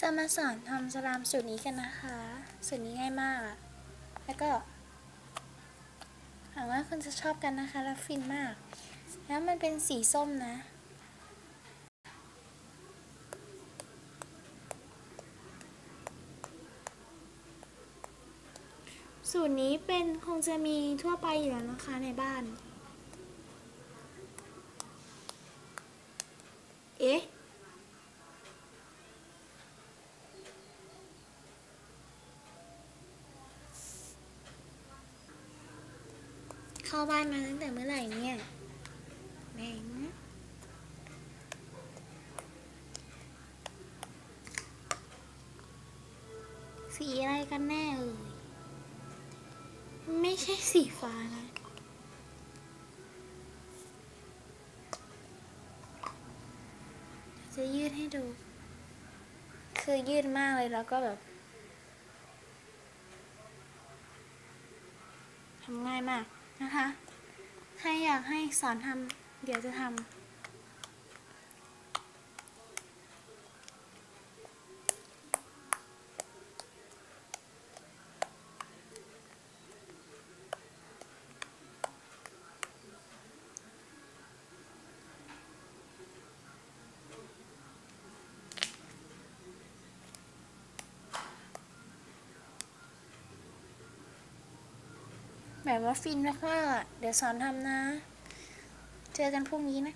จะมาสอนทำสลามสูตรนี้กันนะคะ สูตรนี้ง่ายมาก แล้วก็หวังว่าคุณจะชอบกันนะคะและฟินมาก แล้วมันเป็นสีส้มนะ สูตรนี้เป็นคงจะมีทั่วไปอยู่แล้วนะคะในบ้าน เอ๊ะ เข้าบ้านมาตั้งแต่เมื่อไหร่เนี่ยแม่งสีอะไรกันแน่เอ่ยไม่ใช่สีฟ้านะจะยืดให้ดู คือยืดมากเลยแล้วก็แบบทำง่ายมาก นะคะถ้าอยากให้สอนทำเดี๋ยวจะทำ แบบว่าฟินมากๆเดี๋ยวสอนทำนะ เจอกันพรุ่งนี้นะ